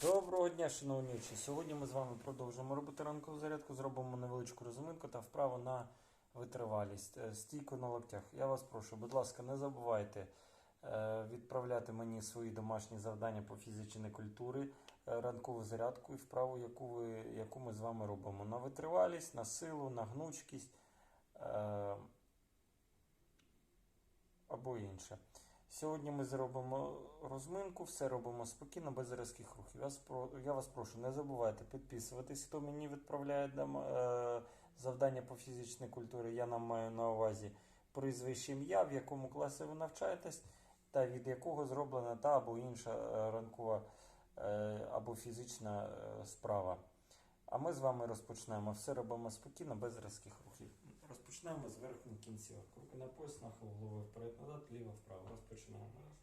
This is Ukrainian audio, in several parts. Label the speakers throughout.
Speaker 1: Доброго дня, шановні учні. Сьогодні ми з вами продовжуємо робити ранкову зарядку, зробимо невеличку розминку та вправу на витривалість. Е, Стійку на локтях. Я вас прошу, будь ласка, не забувайте е, відправляти мені свої домашні завдання по фізичній культурі, е, ранкову зарядку і вправу, яку, ви, яку ми з вами робимо. На витривалість, на силу, на гнучкість або інше. Сьогодні ми зробимо розминку, все робимо спокійно, без різких рухів. Я, вас прошу, не забувайте підписуватись, хто мені відправляє е, завдання по фізичній культурі. Я нам маю на увазі прізвище ім'я, в якому класі ви навчаєтесь, та від якого зроблена та або інша е, ранкова е, або фізична справа. А ми з вами розпочнемо. Все робимо спокійно, без різких рухів. Розпочнемо з верхніх кінцівок. Руки на пояс, нахил голови вперед, назад, ліво, вправо. Розпочинаємо. Раз,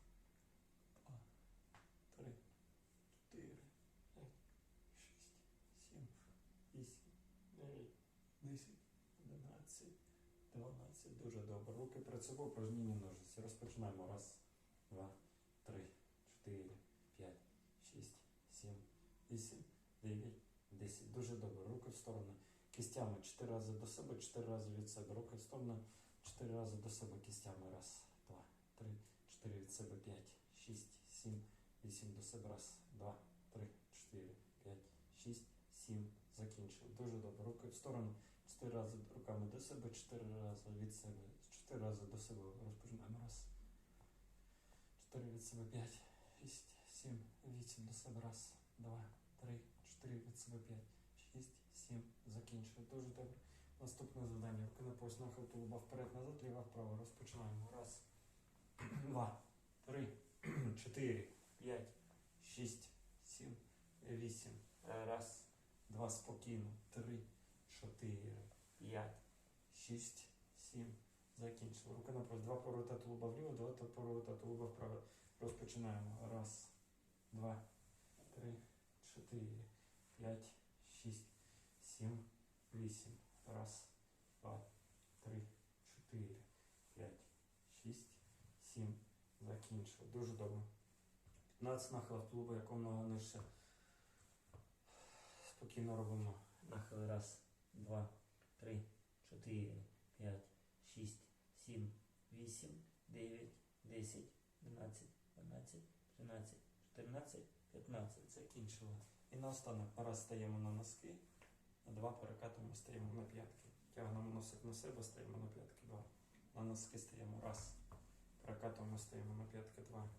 Speaker 1: два, три, чотири, п'ять, шість, сім, вісім, дев'ять, десять, одинадцять, дванадцять. Дуже добре. Руки перед собою, упражнення ножиці. Розпочинаємо. Раз, два, три, чотири, п'ять, шість, сім, вісім, дев'ять, десять. Дуже добре. Руки в сторони. Кістями 4 рази до себе, 4 рази від себе. Руки в сторону, 4 рази до себе кістями. Раз, два, три, 4 від себе, 5, 6, 7, 8 до себе. Раз, два, три, 4, 5, 6, 7. Закінчили. Дуже добре. Руки в сторону. 4 рази руками до себе, 4 рази від себе. 4 рази до себе. Розпочинаємо. Раз. 4 від себе, 5, 6, 7, 8 до себе. Раз, два, три, 4 від себе, 5. 6, 7, закінчили. Дуже добре. Наступне завдання. Руки на пояс нахил тулуба вперед, назад, ліва, вправо. Розпочинаємо. Раз, два, три, чотири, п'ять, шість, сім, вісім. Раз, два, спокійно. Три, чотири, п'ять, шість, сім. Закінчили. Руки на пояс. Два поворота тулуба вліво, два поворота тулуба вправо. Розпочинаємо. Раз, два, три, чотири, п'ять, вісім. Раз, два, три, чотири, п'ять, шість, сім. Закінчили. Дуже добре. 15 нахилів тулуба, якому нижче. Спокійно робимо. Нахили. Раз, два, три, чотири, п'ять, шість, сім, вісім, дев'ять, десять, дванадцять, дванадцять, тринадцять, чотирнадцять, п'ятнадцять. Закінчили. І наостанок раз стаємо на носки, два перекатуємо, стаємо на п'ятки. Тягнемо носик на себе, стаємо на п'ятки, два. На носки стаємо раз. Перекатуємо, стаємо на п'ятки, два.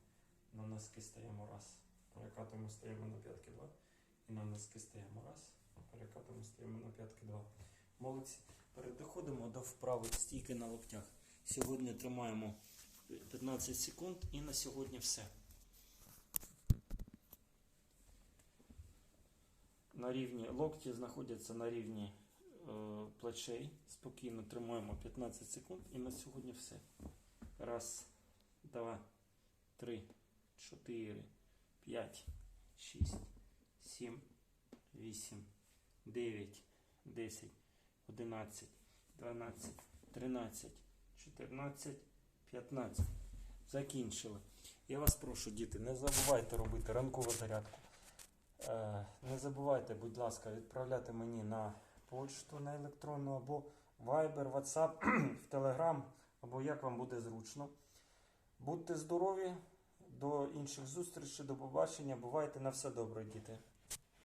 Speaker 1: На носки стаємо раз. Перекатуємо, стаємо на п'ятки, два. І на носки стаємо раз. Перекатуємо, стаємо на п'ятки, два. Молодці. Переходимо до вправи стійки на локтях. Сьогодні тримаємо 15 секунд і на сьогодні все. На рівні локті знаходяться на рівні е, плечей. Спокійно тримаємо 15 секунд і на сьогодні все. Раз, два, три, чотири, п'ять, шість, сім, вісім, дев'ять, десять, одинадцять, дванадцять, тринадцять, чотирнадцять, п'ятнадцять. Закінчили. Я вас прошу, діти, не забувайте робити ранкову зарядку. Е, Не забувайте, будь ласка, відправляти мені на почту на електронну або Viber, WhatsApp, в Telegram, або як вам буде зручно. Будьте здорові, до інших зустрічей, до побачення. Бувайте на все добре, діти.